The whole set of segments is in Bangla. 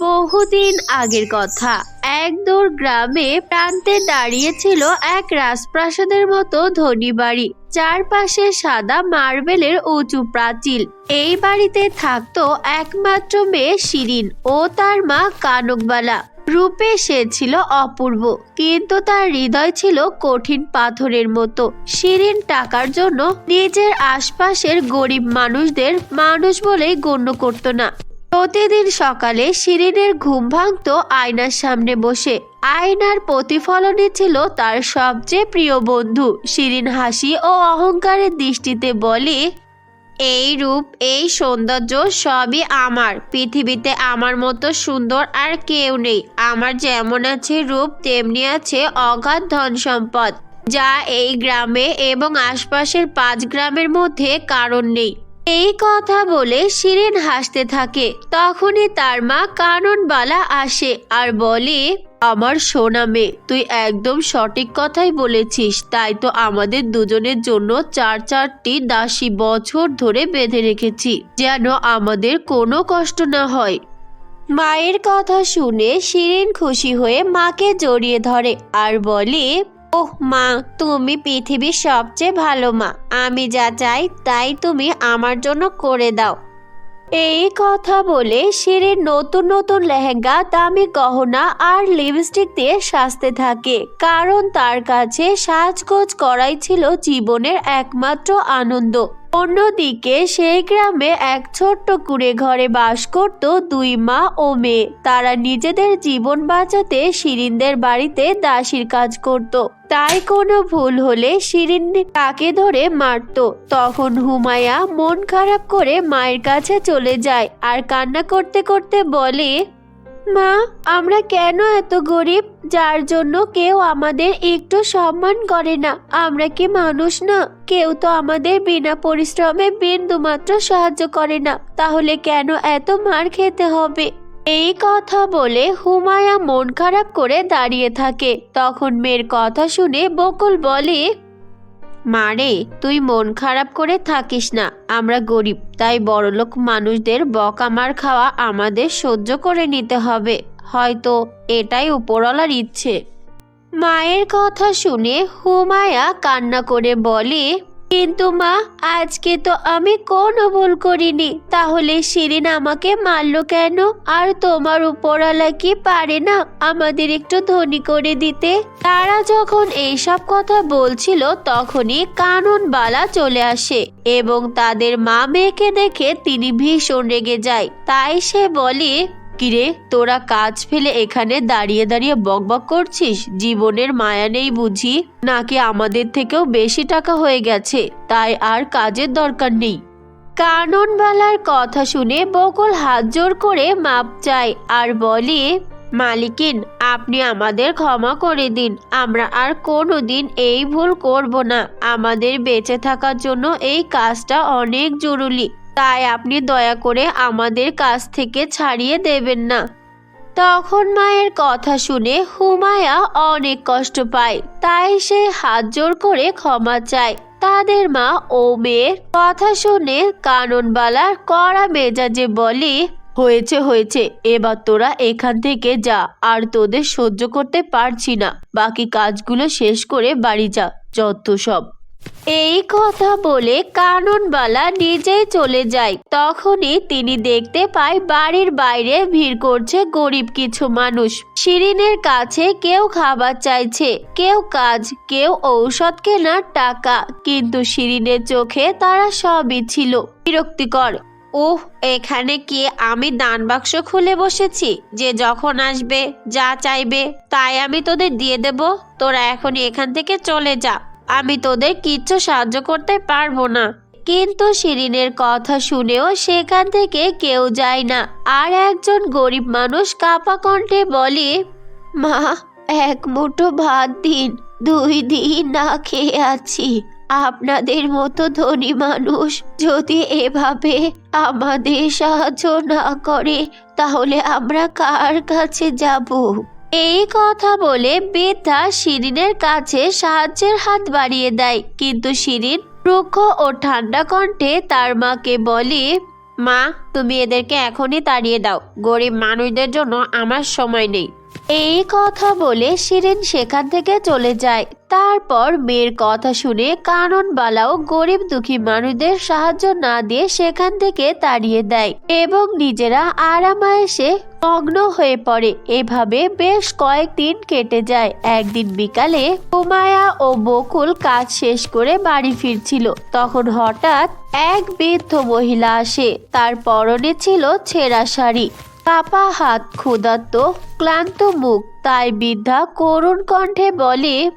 বহুদিন আগের কথা। এক দূর গ্রামে প্রান্তে দাঁড়িয়েছিল এক রাজপ্রাসাদের মতো ধনী বাড়ি। চারপাশে সাদা মার্বেলের উঁচু প্রাচীর। এই বাড়িতে থাকতো একমাত্র মেয়ে শিরিন ও তার মা কানকবালা। রূপে সে ছিল অপূর্ব, কিন্তু তার হৃদয় ছিল কঠিন পাথরের মতো। শিরিন টাকার জন্য নিজের আশপাশের গরিব মানুষদের মানুষ বলেই গণ্য করত না। প্রতিদিন সকালে শিরিনের ঘুম ভাঙতো আয়নার সামনে বসে। আয়নার প্রতিফলনই ছিল তার সবচেয়ে প্রিয় বন্ধু। শিরিন হাসি ও অহংকারের দৃষ্টিতে বলে, এই রূপ, এই সৌন্দর্য সবই আমার। পৃথিবীতে আমার মতো সুন্দর আর কেউ নেই। আমার যেমন আছে রূপ, তেমনি আছে অগাধ ধন সম্পদ, যা এই গ্রামে এবং আশপাশের পাঁচ গ্রামের মধ্যে কারণ নেই। এই কথা বলে শিরিন হাসতে থাকে। তখনই তার মা কাননবালা আসে আর বলে, আমার সোনা মেয়ে, তুই একদম সঠিক কথাই বলেছিস। তাই তো আমাদের দুজনের জন্য চার চারটি দাসী বছর ধরে বেঁধে রেখেছি, যেন আমাদের কোনো কষ্ট না হয়। মায়ের কথা শুনে শিরিন খুশি হয়ে মাকে জড়িয়ে ধরে আর বলে ওহ মা, তুমি পৃথিবীর সবচেয়ে ভালো মা। আমি যা চাই তাই তুমি আমার জন্য করে দাও। এই কথা বলে শিরিন নতুন নতুন লেহেঙ্গা, দামি গহনা আর লিপস্টিক দিয়ে সাজতে থাকে। কারণ তার কাছে সাজগোজ করাই ছিল জীবনের একমাত্র আনন্দ। অন্যদিকে সেই গ্রামে এক ছোট্ট কুড়ে ঘরে বাস করত দুই মা ও মেয়ে। তারা নিজেদের জীবন বাঁচাতে শিরিনদের বাড়িতে দাসীর কাজ করত। তাই কোনো ভুল হলে শিরিন তাকে ধরে মারত। তখন হুমায়া মন খারাপ করে মায়ের কাছে চলে যায় আর কান্না করতে করতে বলে মা, আমরা কেন এত গরিব? যার জন্য কেউ আমাদের একটু সম্মান করে না। আমরা কি মানুষ না? কেউ তো আমাদের বিনা পরিশ্রমে বিন্দু মাত্র সাহায্য করে না। তাহলে কেন এত মার খেতে হবে? এই কথা বলে হুমায়া মন খারাপ করে দাঁড়িয়ে থাকে। তখন মেয়ের কথা শুনে বকুল বলে মারে তুই মন খারাপ করে থাকিস না, আমরা গরিব, তাই বড়লোক মানুষদের বকামার খাওয়া আমাদের সহ্য করে নিতে হবে, হয়তো এটাই উপরওয়ালার ইচ্ছে। মায়ের কথা শুনে হুমায়া কান্না করে বলে কিন্তু মা, আজকে তো আমি কোনো ভুল করিনি। তাহলে শিরিন আমাকে মারলো কেন? আর তোমার উপরওয়ালা কি পারে না আমাদের একটু ধনী করে দিতে? তারা যখন এইসব কথা বলছিল, তখনই কাননবালা চলে আসে এবং তাদের মা মেয়েকে দেখে তিনি ভীষণ রেগে যায়। তাই সে বলে কিরে, তোরা কাজ ফেলে এখানে দাঁড়িয়ে দাঁড়িয়ে বকবক করছিস? জীবনের মায়া নেই বুঝি? নাকি আমাদের থেকেও বেশি টাকা হয়ে গেছে, তাই আর কাজের দরকার নেই। কাননবালার কথা শুনে বকুল হাত জোর করে মাপ চায় আর বলে, মালিকিন, আপনি আমাদের ক্ষমা করে দিন। আমরা আর কোনো দিন এই ভুল করব না। আমাদের বেঁচে থাকার জন্য এই কাজটা অনেক জরুরি। তাই আপনি দয়া করে আমাদের কাছ থেকে ছাড়িয়ে দেবেন না। তখন মায়ের কথা শুনে হুমায়া অনেক কষ্ট পায়। তাই সে হাত জোর করে ক্ষমা চায়। তাদের মা ও মেয়ের কথা শুনে কাননবালা কড়া মেজাজে বলে, হয়েছে হয়েছে, এবার তোরা এখান থেকে যা, আর তোদের সহ্য করতে পারছি না। বাকি কাজগুলো শেষ করে বাড়ি যা, যত সব। এই কথা বলে কাননবালা নিজেই চলে যায়। তখনই তিনি দেখতে পায় বাড়ির বাইরে ভিড় করছে গরিব কিছু মানুষ। শিরিনের কাছে কেউ খাবার চাইছে, কেউ কাজ, কেউ ঔষধ কেনার টাকা। কিন্তু শিরিনের চোখে তারা সবই ছিল বিরক্তিকর। ওহ, এখানে কি আমি দান বাক্স খুলে বসেছি? যে যখন আসবে, যা চাইবে, তাই আমি তোদের দিয়ে দেব। তোরা এখন এখান থেকে চলে যা। আমি তোদের কিচ্ছু সাহায্য করতে পারব না। কিন্তু শিরিনের কথা শুনেও সেখান থেকে কেউ যায় না। আর একজন গরিব মানুষ কাপা কণ্ঠে বলে, মা, এক মুঠো ভাত দিন, দুই দিন না খেয়ে আছি। আপনাদের মতো ধনী মানুষ যদি এভাবে আমাদের সাহায্য না করে, তাহলে আমরা কার কাছে যাব? এই কথা বলে বৃদ্ধা শিরিনের কাছে সাহায্যের হাত বাড়িয়ে দেয়। কিন্তু শিরিন রুক্ষ ও ঠান্ডা কণ্ঠে তার মাকে বলে, মা, তুমি এদেরকে এখনই তাড়িয়ে দাও। গরিব মানুষদের জন্য আমার সময় নেই। এই কথা বলে শিরিন সেখান থেকে চলে যায়। তারপর মেয়ের কথা শুনে কাননবালাও গরিব দুঃখী মানুষদের সাহায্য না দিয়ে সেখান থেকে তাড়িয়ে দেয় এবং নিজেরা আরামায়েসে মগ্ন হয়ে পড়ে। এভাবে বেশ কয়েকদিন কেটে যায়। একদিন বিকালে হুমায়া ও বকুল কাজ শেষ করে বাড়ি ফিরছিল। তখন হঠাৎ এক বৃদ্ধ মহিলা আসে। তার পরনে ছিল ছেঁড়া শাড়ি। কাপা হাত ক্ষুধার্ত, ক্লান্ত মুখ। তাই বৃদ্ধা করুণ কণ্ঠে বলে,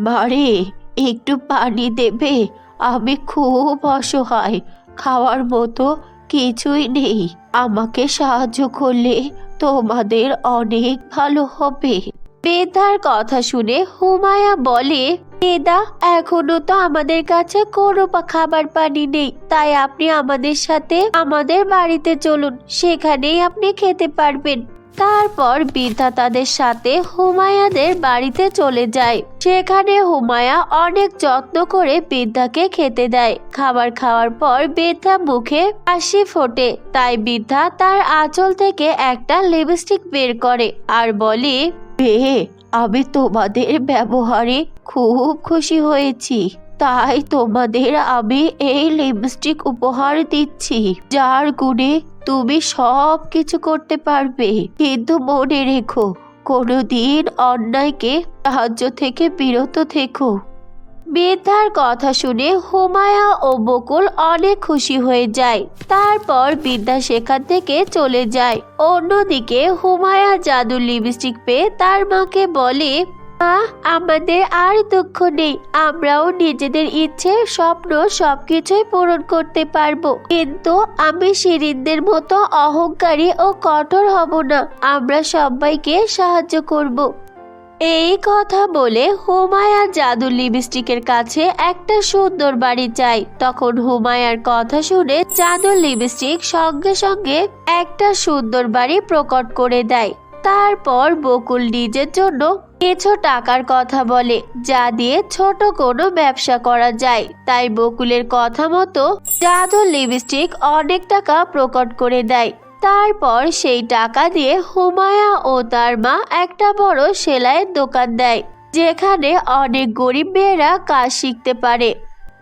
বাড়ি, একটু পানি দেবে। আমি খুব অসহায়। খাওয়ার মতো কিছুই নেই। আমাকে সাহায্য করলে তোমাদের অনেক ভালো হবে। বেদার কথা শুনে হুমায়া বলে, বেদা, এখনও তো আমাদের কাছে কোনো খাবার পানি নেই। তাই আপনি আমাদের সাথে আমাদের বাড়িতে চলুন। সেখানেই আপনি খেতে পারবেন। তারপর বৃদ্ধা তাদের সাথে হুমায়াদের বাড়িতে চলে যায়। সেখানে হুমায়া অনেক যত্ন করে বৃদ্ধাকে খেতে দেয়। খাবার খাওয়ার পর বৃদ্ধা মুখে হাসি ফোটে। তাই বৃদ্ধা তার আঁচল থেকে একটা লিপস্টিক বের করে আর বলে বে আমি তোমাদের ব্যবহারে খুব খুশি হয়েছি। তাই তোমাদের আমি এই লিপস্টিক উপহার দিচ্ছি। যার গুণে তুমি সব কিছু করতে পারবে। কিন্তু মনে রেখো, কোনোদিন অন্যায়কে সাহায্য থেকে বিরত থেকো। বৃদ্ধার কথা শুনে হুমায়া ও বকুল অনেক খুশি হয়ে যায়। তারপর বিদ্যা সেখান থেকে চলে যায়। অন্যদিকে হুমায়া জাদুর লিপস্টিক পেয়ে তার মাকে বলে মা, আমাদের আর দুঃখ নেই। আমরাও নিজেদের ইচ্ছে, স্বপ্ন সবকিছুই পূরণ করতে পারব। কিন্তু আমি শিরিনদের মতো অহংকারী ও কঠোর হব না। আমরা সবাইকে সাহায্য করব। এই কথা বলে হুমায়া জাদু লিপস্টিকের কাছে একটা সুন্দর বাড়ি চাই তখন হুমায়ার কথা শুনে জাদু লিপস্টিক সঙ্গে সঙ্গে একটা সুন্দর বাড়ি প্রকট করে দেয়। তারপর বকুল নিজের জন্য কিছু টাকার কথা বলে, যা দিয়ে ছোট কোনো ব্যবসা করা যায়। তাই বকুলের কথা মতো জাদু লিপস্টিক অনেক টাকা প্রকট করে দেয়। তারপর সেই টাকা দিয়ে হুমায়া ও তার মা একটা বড় সেলাইয়ের দোকান দেয়, যেখানে অনেক গরিব মেয়েরা কাজ শিখতে পারে।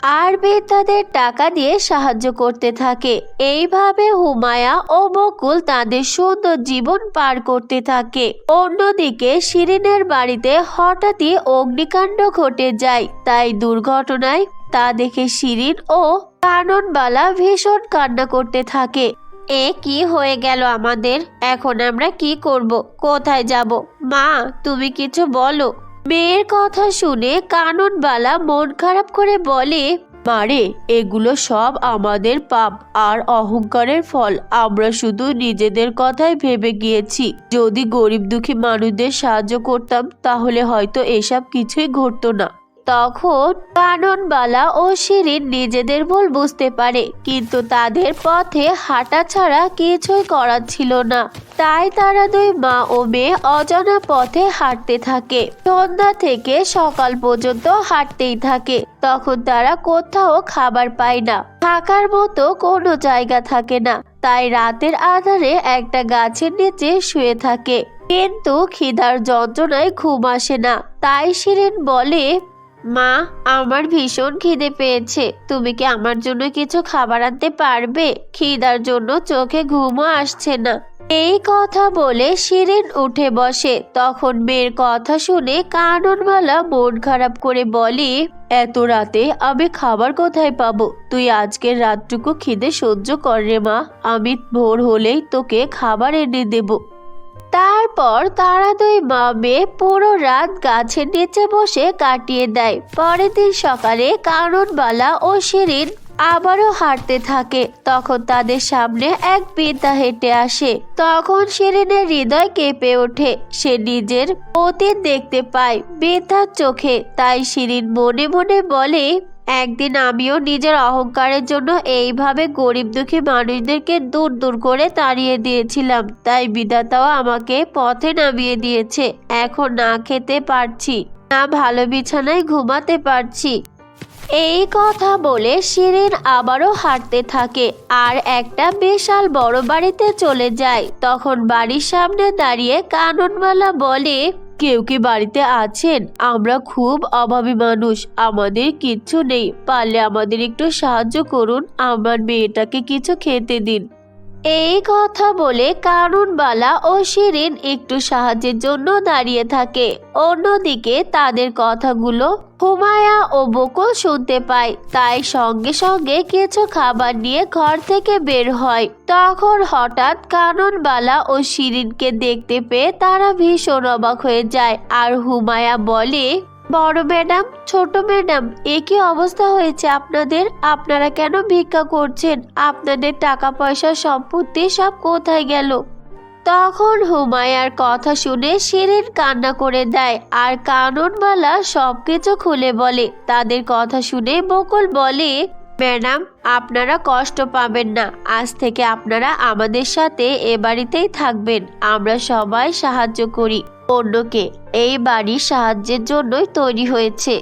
আর তাদের টাকা দিয়ে সাহায্য করতে থাকে। এইভাবে হুমায়া ও বকুল তাদের সুন্দর জীবন পার করতে থাকে। অন্যদিকে শিরিনের বাড়িতে হঠাৎই অগ্নিকাণ্ড ঘটে যায়। তাই দুর্ঘটনায় তা দেখে শিরিন ও কাননবালা ভীষণ কান্না করতে থাকে। এ কি হয়ে গেল আমাদের? এখন আমরা কি করব? কোথায় যাব? মা, তুমি কিছু বলো। মেয়ের কথা শুনে কাননবালা মন খারাপ করে বলে, মারে, এগুলো সব আমাদের পাপ আর অহংকারের ফল। আমরা শুধু নিজেদের কথাই ভেবে গিয়েছি। যদি গরিব দুঃখী মানুষদের সাহায্য করতাম, তাহলে হয়তো এসব কিছুই ঘটতো না। তখন কাননবালা ও শিরিন নিজেদের ভুল বুঝতে পারে, কিন্তু তাদের পথে হাঁটা ছাড়া কিছুই করার ছিল না। তাই তারা দুই মা ও মেয়ে অজানা পথে হাঁটতে থাকে। সন্ধ্যা থেকে সকাল পর্যন্ত হাঁটতেই থাকে। তখন তারা কোথাও খাবার পায় না। থাকার মতো কোনো জায়গা থাকে না। তাই রাতের আধারে একটা গাছের নিচে শুয়ে থাকে। কিন্তু খিদার যন্ত্রণায় ঘুম আসে না। তাই শিরিন বলে মা, আমার ভীষণ খিদে পেয়েছে। তুমি কি আমার জন্য কিছু খাবার আনতে পারবে? খিদার জন্য চোখে ঘুমও আসছে না। এই কথা বলে শিরিন উঠে বসে। তখন মেয়ের কথা শুনে কাননওয়ালা মন খারাপ করে বলে, এত রাতে আমি খাবার কোথায় পাবো? তুই আজকের রাতটুকু খিদে সহ্য কর রে মা। আমি ভোর হলেই তোকে খাবার এনে দেবো। তারপর তারা দুই মা মেয়ে পুরো রাত গাছের নিচে বসে কাটিয়ে দেয়। পরের দিন সকালে কারণবালা ও শিরিন আবারও হাঁটতে থাকে। তখন তাদের সামনে এক বৃদ্ধা হেঁটে আসে। তখন শিরিনের হৃদয় কেঁপে ওঠে। সে নিজের অতীত দেখতে পায় বৃদ্ধার চোখে। তাই শিরিন মনে মনে বলে একদিন আমিও নিজের অহংকারের জন্য এইভাবে গরিব দুঃখী মানুষদেরকে দূর দূর করে তাড়িয়ে দিয়েছিলাম। তাই বিধাতাও আমাকে পথে নামিয়ে দিয়েছে। এখন না খেতে পারছি, না ভালো বিছানায় ঘুমাতে পারছি। এই কথা বলে শিরিন আবারও হাঁটতে থাকে আর একটা বিশাল বড় বাড়িতে চলে যায়। তখন বাড়ির সামনে দাঁড়িয়ে কাননমালা বলে কেউ কি বাড়িতে আছেন? আমরা খুব অভাবী মানুষ। আমাদের কিচ্ছু নেই। পারলে আমাদের একটু সাহায্য করুন। আমার মেয়েটাকে কিছু খেতে দিন। এই কথা বলে কারুনবালা ও শিরিন একটু সাহায্যের জন্য দাঁড়িয়ে থাকে। অন্যদিকে তাদের কথাগুলো হুমায়া ও বকুল শুনতে পায়। তাই সঙ্গে সঙ্গে কিছু খাবার নিয়ে ঘর থেকে বের হয়। তখন হঠাৎ কাননবালা ও শিরিনকে দেখতে পেয়ে তারা ভীষণ অবাক হয়ে যায়। আর হুমায়া বলে বড় ম্যাডাম, ছোট ম্যাডাম, এ কি অবস্থা হয়েছে আপনাদের? আপনারা কেন ভিক্ষা করছেন? আপনাদের টাকা পয়সা সম্পত্তি সব কোথায় গেল? তখন হুমায়ার কথা শুনে শিরিন কান্না করে দেয় আর কাননবালা সবকিছু খুলে বলে। তাদের কথা শুনে বকুল বলে ম্যাডাম, আপনারা কষ্ট পাবেন না। আজ থেকে আপনারা আমাদের সাথে এ বাড়িতেই থাকবেন। আমরা সবাই সাহায্য করি অন্যকে। এই বাড়ি সাহায্যের জন্যই তৈরি হয়েছে।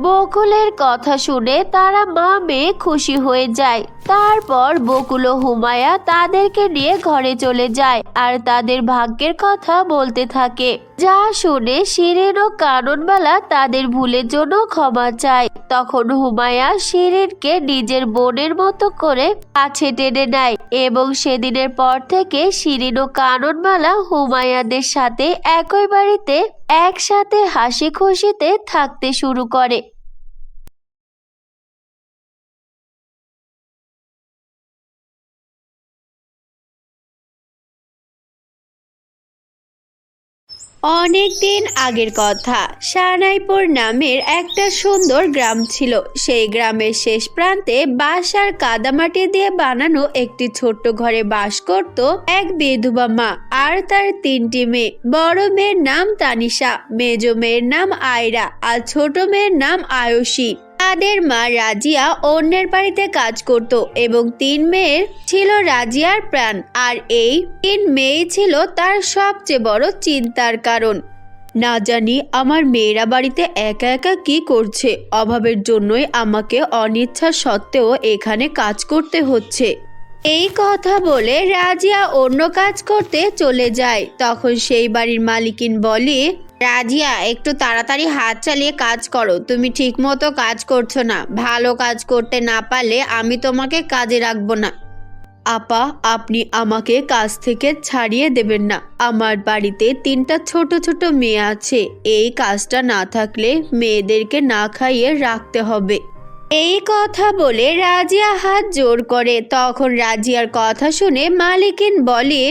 বকুলের কথা শুনে তারা মা মেয়ে খুশি হয়ে যায়। তারপর বকুল ও হুমায়া তাদেরকে নিয়ে ঘরে চলে যায় আর তাদের ভাগ্যের কথা বলতে থাকে। যা শুনে শিরিন ও কাননবালা তাদের ভুলের জন্য ক্ষমা চায়। তখন হুমায়া শিরিনকে নিজের বোনের মতো করে কাছে টেনে নেয় এবং সেদিনের পর থেকে শিরিন ও কাননবালা হুমায়াদের সাথে একই বাড়িতে একসাথে হাসি খুশিতে থাকতে শুরু করে। অনেক দিন আগের কথা। সানাইপুর নামের একটা সুন্দর গ্রাম ছিল। সেই গ্রামের শেষ প্রান্তে বাঁশ আর কাদামাটি দিয়ে বানানো একটি ছোট্ট ঘরে বাস করত এক বিধবা মা আর তার তিনটি মেয়ে। বড় মেয়ের নাম তানিশা, মেজ মেয়ের নাম আয়রা আর ছোট মেয়ের নাম আয়ুষী। তাদের মা রাজিয়া অন্যের বাড়িতে কাজ করত এবং তিন মেয়ের ছিল রাজিয়ার প্রাণ। আর এই তিন মেয়ে ছিল তার সবচেয়ে বড় চিন্তার কারণ। না জানি আমার মেয়েরা বাড়িতে একা একা কি করছে। অভাবের জন্যই আমাকে অনিচ্ছা সত্ত্বেও এখানে কাজ করতে হচ্ছে। এই কথা বলে রাজিয়া অন্য কাজ করতে চলে যায়। তখন সেই বাড়ির মালিকিন বলে রাজিয়া, একটু তাড়াতাড়ি হাত চালিয়ে কাজ করো। তুমি ঠিকমতো কাজ করছ না। ভালো কাজ করতে না পারলে আমি তোমাকে কাজে রাখব না। আপা, আপনি আমাকে কাজ থেকে ছাড়িয়ে দেবেন না। আমার বাড়িতে তিনটা ছোট ছোট মেয়ে আছে। এই কাজটা না থাকলে মেয়েদেরকে না খাইয়ে রাখতে হবে। এই কথা বলে রাজিয়া হাত জোর করে। তখন রাজিয়ার কথা শুনে মালিকিন বলে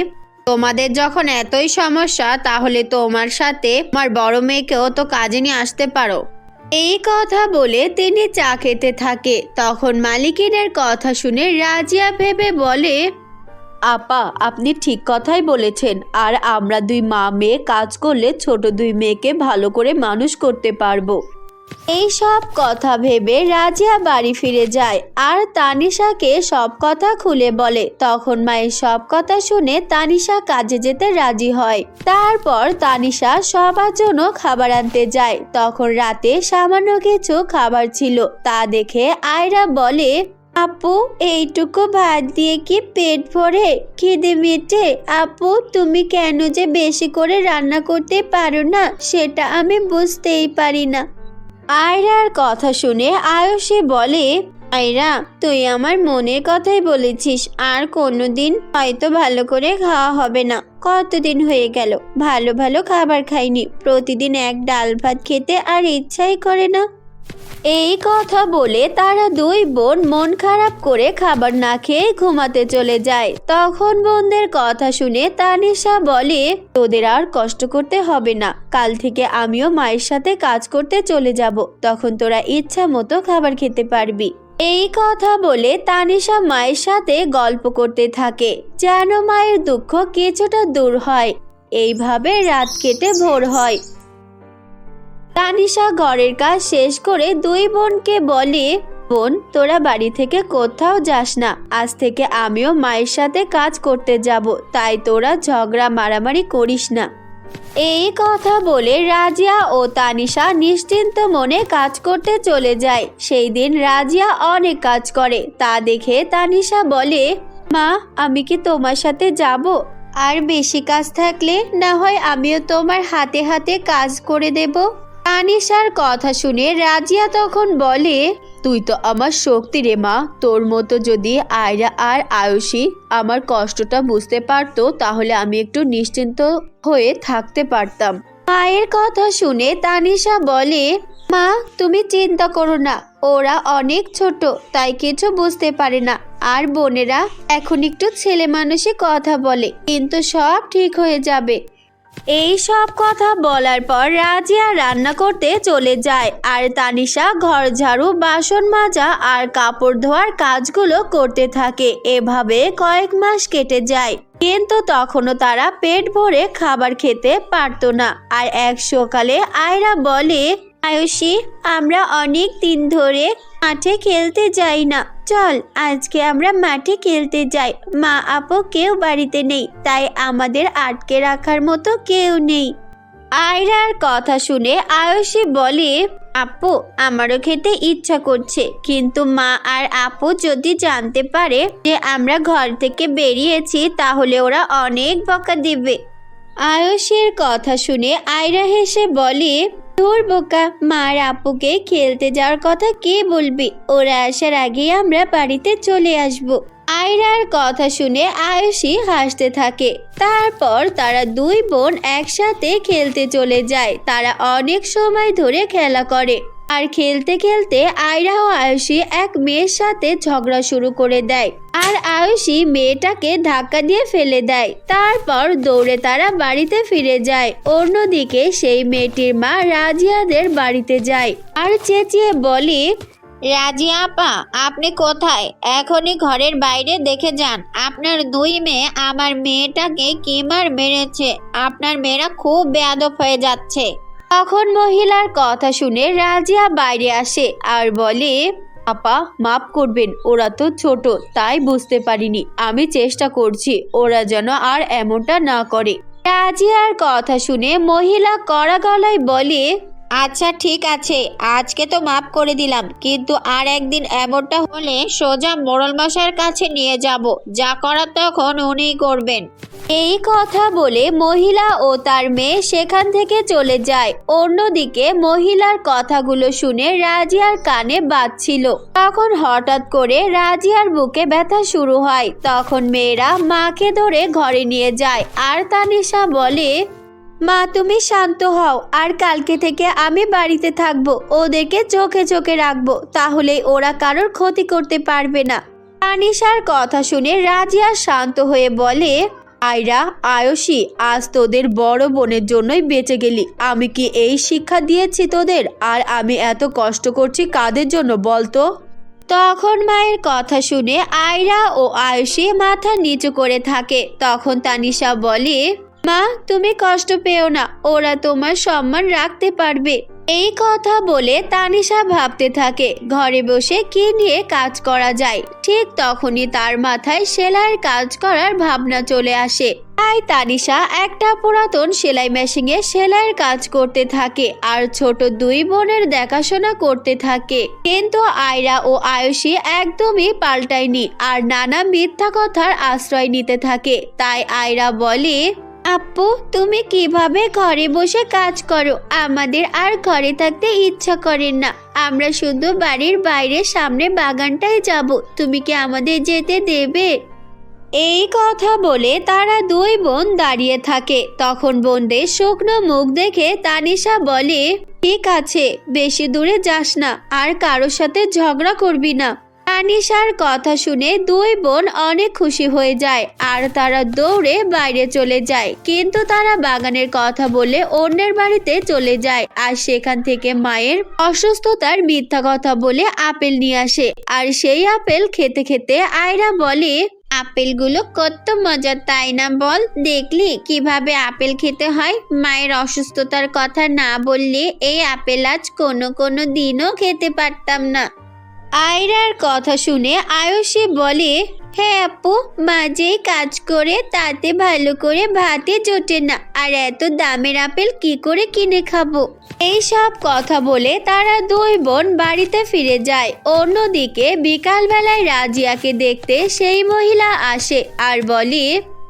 তোমাদের যখন এতই সমস্যা, তাহলে তোমার সাথে আমার বড় মেয়েকেও তো কাজে নিয়ে আসতে পারো। এই কথা বলে তিনি চা খেতে থাকে। তখন মালিকিনের কথা শুনে রাজিয়া ভেবে বলে, আপা, আপনি ঠিক কথাই বলেছেন। আর আমরা দুই মা মেয়ে কাজ করলে ছোট দুই মেয়েকে ভালো করে মানুষ করতে পারব। এই সব কথা ভেবে রাজিয়া বাড়ি ফিরে যায় আর তানিশাকে সব কথা খুলে বলে। তখন মায়ের সব কথা শুনে তানিশা কাজে যেতে রাজি হয়। তারপর তানিশা সবার জন্য খাবার আনতে যায়। তখন রাতে সামান্য কিছু খাবার ছিল। তা দেখে আয়রা বলে, আপু, এইটুকু ভাত দিয়ে কি পেট ভরে? খিদে মেটে? আপু, তুমি কেন যে বেশি করে রান্না করতে পারো না? সেটা আমি বুঝতেই পারি না। আয়রার কথা শুনে আয়ুষে বলে, আয়রা, তুই আমার মনের কথাই বলেছিস। আর কোনোদিন হয়তো ভালো করে খাওয়া হবে না। কতদিন হয়ে গেল? ভালো ভালো খাবার খাইনি। প্রতিদিন এক ডাল ভাত খেতে আর ইচ্ছাই করে না। এই কথা বলে তারা দুই বোন মন খারাপ করে খাবার না খেয়ে ঘুমাতে চলে যায়। তখন বোনদের কথা শুনে তানিশা বলে, তোদের আর কষ্ট করতে হবে না। কাল থেকে আমিও মায়ের সাথে কাজ করতে চলে যাব। তখন তোরা ইচ্ছা মতো খাবার খেতে পারবি। এই কথা বলে তানিশা মায়ের সাথে গল্প করতে থাকে, যেন মায়ের দুঃখ কিছুটা দূর হয়। এইভাবে রাত কেটে ভোর হয়। তানিশা ঘরের কাজ শেষ করে দুই বোনকে বলে, বোন, তোরা বাড়ি থেকে কোথাও যাস না। আজ থেকে আমিও মায়ের সাথে কাজ করতে যাব, তাই তোরা ঝগড়া মারামারি করিস না এই কথা বলে রাজিয়া ও তানিশা নিশ্চিন্ত মনে কাজ করতে চলে যায়। সেই দিন রাজিয়া অনেক কাজ করে। তা দেখে তানিশা বলে, মা, আমি কি তোমার সাথে যাব? আর বেশি কাজ থাকলে না হয় আমিও তোমার হাতে হাতে কাজ করে দেব? তানিশার কথা শুনে রাজিয়া তখন বলে, তুই তো আমার শক্তি রে মা। তোর মতো যদি আয়রা আর আয়ুষী আমার কষ্টটা বুঝতে পারতো, তাহলে আমি একটু নিশ্চিন্ত হয়ে থাকতে পারতাম। মায়ের কথা শুনে তানিশা বলে, মা, তুমি চিন্তা করো না। ওরা অনেক ছোট, তাই কিছু বুঝতে পারে না। আর বোনেরা এখন একটু ছেলে মানুষই কথা বলে, কিন্তু সব ঠিক হয়ে যাবে। এই সব কথা বলার পর রাজিয়া রান্না করতে চলে যায়। আর তানিশা ঘর ঝাড়ু, বাসন মাজা আর কাপড় ধোয়ার কাজগুলো করতে থাকে। এভাবে কয়েক মাস কেটে যায়। কিন্তু তখনও তারা পেট ভরে খাবার খেতে পারতো না। আর এক সকালে আয়রা বলে আয়ুষী, আমরা অনেক দিন ধরে মাঠে খেলতে যাই না। চল, আজকে আমরা মাঠে খেলতে যাই। মা আপু কেউ বাড়িতে নেই, তাই আমাদের আটকে রাখার মতো কেউ নেই। আয়রার কথা শুনে আয়ুষী বলে, আপু, আমারও খেতে ইচ্ছা করছে, কিন্তু মা আর আপু যদি জানতে পারে যে আমরা ঘর থেকে বেরিয়েছি, তাহলে ওরা অনেক বকা দিবে। আয়ুষের কথা শুনে আয়রা হেসে বলে তোর বোকা, মার আপুকে খেলতে যাওয়ার কথা কে বলবি? ওরা আসার আগেই আমরা বাড়িতে চলে আসব। আয়রার কথা শুনে আয়ুষী হাসতে থাকে। তারপর তারা দুই বোন একসাথে খেলতে চলে যায়। তারা অনেক সময় ধরে খেলা করে। আর খেলতে খেলতে আয়রা ও আয়ুষী এক মেয়ের সাথে ঝগড়া শুরু করে দেয়। আর আয়ুষী মেয়েটাকে ধাক্কা দিয়ে ফেলে দেয়। তারপর দৌড়ে তারা বাড়িতে ফিরে যায়। অন্যদিকে সেই মেয়েটির মা রাজিয়াদের বাড়িতে যায়। আর চেঁচিয়ে বলি, রাজিয়া আপা, আপনি কোথায়? এখনই ঘরের বাইরে দেখে যান। আপনার দুই মেয়ে আমার মেয়েটাকে কিমার মেরেছে। আপনার মেয়েরা খুব বেয়াদব হয়ে যাচ্ছে। তখন মহিলার কথা শুনে রাজিয়া বাইরে আসে আর বলে, আপা, মাফ করবেন, ওরা তো ছোট, তাই বুঝতে পারিনি। আমি চেষ্টা করছি, ওরা যেন আর এমনটা না করে। রাজিয়ার কথা শুনে মহিলা কড়া গলায় বলে আচ্ছা ঠিক আছে। আজকে তো মাফ করে দিলাম, কিন্তু আর একদিন এমনটা হলে সোজা মোড়ল মশাইয়ের কাছে নিয়ে যাব। যা করার তখন উনিই করবেন। এই কথা বলে মহিলা ও তার মেয়ে সেখান থেকে চলে যায়। অন্যদিকে মহিলার কথাগুলো শুনে রাজিয়ার কানে বাজছিল। তখন হঠাৎ করে রাজিয়ার বুকে ব্যথা শুরু হয়। তখন মেয়েরা মাকে ধরে ঘরে নিয়ে যায়। আর তানিশা বলে মা, তুমি শান্ত হও। আর কালকে থেকে আমি বাড়িতে থাকব। ওদেরকে চোখে চোখে রাখব। তাহলে ওরা কারোর ক্ষতি করতে পারবে না। তানিশার কথা শুনে রাজিয়া শান্ত হয়ে বলে, আয়রা আয়সী আজ তোদের বড় বোনের জন্যই বেঁচে গেলি। আমি কি এই শিক্ষা দিয়েছি তোদের? আর আমি এত কষ্ট করছি কাদের জন্য বলতো? তখন মায়ের কথা শুনে আয়রা ও আয়ুষী মাথা নিচু করে থাকে। তখন তানিশা বলে মা, তুমি কষ্ট পেও না, ওরা তোমার সম্মান রাখতে পারবে। এই কথা বলে তানিশা ভাবতে থাকে, ঘরে বসে কি নিয়ে কাজ করা যায়। ঠিক তখনই তার মাথায় সেলাইয়ের কাজ করার ভাবনা চলে আসে। তাই তানিশা একটা পুরাতন সেলাই মেশিনে সেলাইয়ের কাজ করতে থাকে আর ছোট দুই বোনের দেখাশোনা করতে থাকে। কিন্তু আয়রা ও আয়ুষী একদমই পাল্টায়নি আর নানা মিথ্যা কথার আশ্রয় নিতে থাকে। তাই আয়রা বলে আপু, তুমি কীভাবে ঘরে বসে কাজ করো? আমাদের আর ঘরে থাকতে ইচ্ছা করে না। আমরা শুধু বাড়ির বাইরে সামনে বাগানটায় যাব। তুমি কি আমাদের যেতে দেবে? এই কথা বলে তারা দুই বোন দাঁড়িয়ে থাকে। তখন বোনদের শুকনো মুখ দেখে তানিশা বলে, ঠিক আছে, বেশি দূরে যাস না। আর কারোর সাথে ঝগড়া করবি না। তানিশার কথা শুনে দুই বোন অনেক খুশি হয়ে যায় আর তারা দৌড়ে বাইরে চলে যায়। কিন্তু তারা বাগানের কথা বলে অন্যের বাড়িতে চলে যায় আর সেখান থেকে মায়ের অসুস্থতার মিথ্যা কথা বলে আপেল নিয়ে আসে। আর সেই আপেল খেতে খেতে আয়রা বলে, আপেলগুলো কত মজার, তাই না বল? দেখলি কীভাবে আপেল খেতে হয়? মায়ের অসুস্থতার কথা না বললে এই আপেল আজ কোনো কোনো দিনও খেতে পারতাম না। আয়রার কথা শুনে আয়ুষী বলে হ্যাঁ আপু, মা যেই কাজ করে তাতে ভালো করে ভাতে জোটে না, আর এত দামের আপেল কি করে কিনে খাব? এই সব কথা বলে তারা দুই বোন বাড়িতে ফিরে যায়। অন্যদিকে বিকালবেলায় রাজিয়াকে দেখতে সেই মহিলা আসে আর বলে,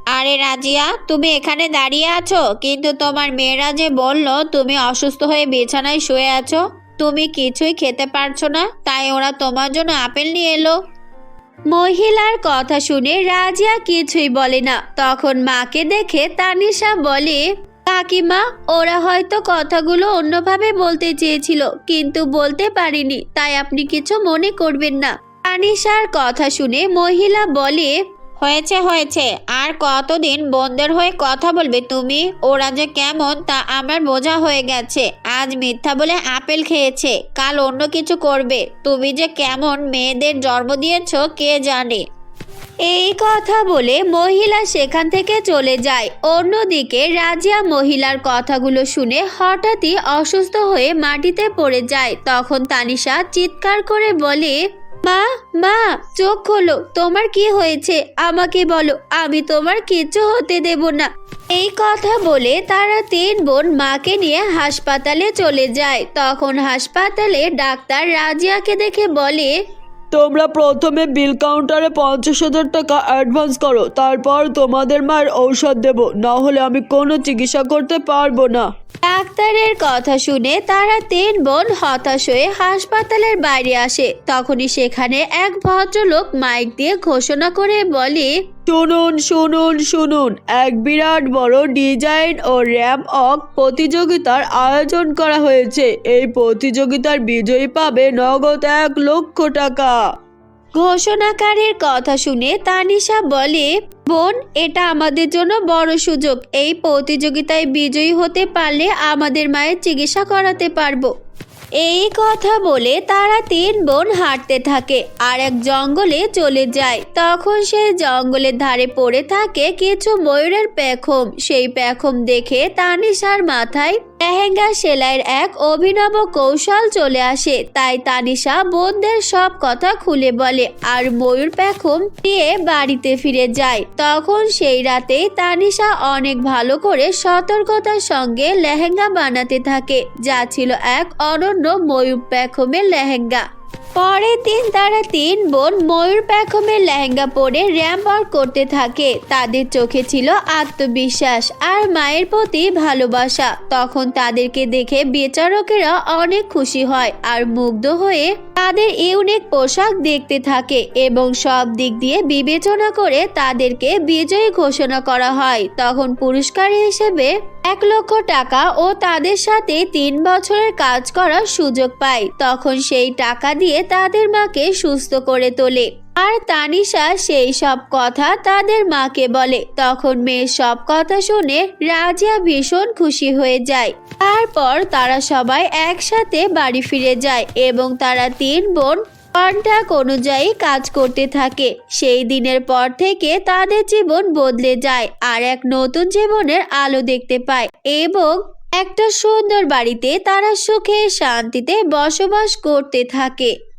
আরে রাজিয়া, তুমি এখানে দাঁড়িয়ে আছো, কিন্তু তোমার মেয়েরা যে বলল, তুমি অসুস্থ হয়ে বিছানায় শুয়ে আছো? তুমি কিছুই খেতে পারছ না, তাই ওরা তোমার জন্য আপেল নিয়ে এলো। মহিলার কথা শুনে রাজিয়া কিছুই বলে না। তখন মাকে দেখে তানিশা বলে, কাকিমা, ওরা হয়তো কথাগুলো অন্যভাবে বলতে চেয়েছিল, কিন্তু বলতে পারিনি, তাই আপনি কিছু মনে করবেন না। তানিশার কথা শুনে মহিলা বলে হয়েছে হয়েছে। আর কতদিন বোনদের হয়ে কথা বলবে তুমি? ওরা যে কেমন তা আমার বোঝা হয়ে গেছে। আজ মিথ্যা বলে আপেল খেয়েছে। কাল অন্য কিছু করবে। তুমি যে কেমন মেয়েদের জন্ম দিয়েছ, কে জানে? এই কথা বলে মহিলা সেখান থেকে চলে যায়। অন্যদিকে রাজিয়া মহিলার কথাগুলো শুনে হঠাৎই অসুস্থ হয়ে মাটিতে পড়ে যায়। তখন তানিশা চিৎকার করে বলে মা মা, চোখ খোলো। তোমার কি হয়েছে? আমাকে বলো। আমি তোমার কিছু হতে দেব না। এই কথা বলে তারা তিন বোন মাকে নিয়ে হাসপাতালে চলে যায়। তখন হাসপাতালে ডাক্তার রাজিয়াকে দেখে বলে তোমরা প্রথমে বিল কাউন্টারে পঞ্চাশ হাজার টাকা অ্যাডভান্স করো তারপর তোমাদের মায়ের ঔষধ দেব। না হলে আমি কোনো চিকিৎসা করতে পারব না। ডাক্তারের কথা শুনে তারা তিন বোন হতাশ হয়ে হাসপাতালের বাইরে আসে। তখনই সেখানে এক ভদ্রলোক মাইক দিয়ে ঘোষণা করে বলে শুনুন শুনুন শুনুন। এক বিরাট বড় ডিজাইন ও র্যাম অক প্রতিযোগিতার আয়োজন করা হয়েছে। এই প্রতিযোগিতার বিজয়ী পাবে নগদ এক লক্ষ টাকা। ঘোষণাকারীর কথা শুনে তানিশা বলে, বোন, এটা আমাদের জন্য বড় সুযোগ। এই প্রতিযোগিতায় বিজয়ী হতে পারলে আমাদের মায়ের চিকিৎসা করাতে পারব। এই কথা বলে তারা তিন বোন হাঁটতে থাকে আর এক জঙ্গলে চলে যায়। তখন সে জঙ্গলের ধারে পড়ে থাকে কিছু ময়ূরের পেখম। সেই পেখম দেখে তানিশার মাথায় লেহেঙ্গা সেলাইয়ের এক অভিনব কৌশল চলে আসে। তাই তানিশা বোনদের সব কথা খুলে বলে আর ময়ূর প্যাখম দিয়ে বাড়িতে ফিরে যায়। তখন সেই রাতে তানিশা অনেক ভালো করে সতর্কতার সঙ্গে লেহেঙ্গা বানাতে থাকে। যা ছিল এক অনন্য ময়ূর প্যাখমের লেহেঙ্গা। পরের দিন তারা তিন বোন ময়ূর পেখমের লেহেঙ্গা পরে র্যাম্প করতে থাকে। তাদের চোখে ছিল আত্মবিশ্বাস আর মায়ের প্রতি ভালোবাসা। তখন তাদেরকে দেখে বিচারকেরা অনেক খুশি হয় আর মুগ্ধ হয়ে তাদের ইউনিক পোশাক দেখতে থাকে এবং সব দিক দিয়ে বিবেচনা করে তাদেরকে বিজয়ী ঘোষণা করা হয়। তখন পুরস্কার হিসেবে এক লক্ষ টাকা ও তাদের সাথে তিন বছরের কাজ করার সুযোগ পায়। তখন সেই টাকা দিয়ে তাদের মাকে সুস্থ করে তোলে। আর তানিশা সেই সব কথা তাদের মাকে বলে। তখন মেয়ের সব কথা শুনে রাজিয়া ভীষণ খুশি হয়ে যায়। তারপর তারা সবাই একসাথে বাড়ি ফিরে যায় এবং তারা তিন বোন কন্ট্রাক্ট অনুযায়ী কাজ করতে থাকে। সেই দিনের পর থেকে তাদের জীবন বদলে যায় আর এক নতুন জীবনের আলো দেখতে পায় এবং একটা সুন্দর বাড়িতে তারা সুখে শান্তিতে বসবাস করতে থাকে।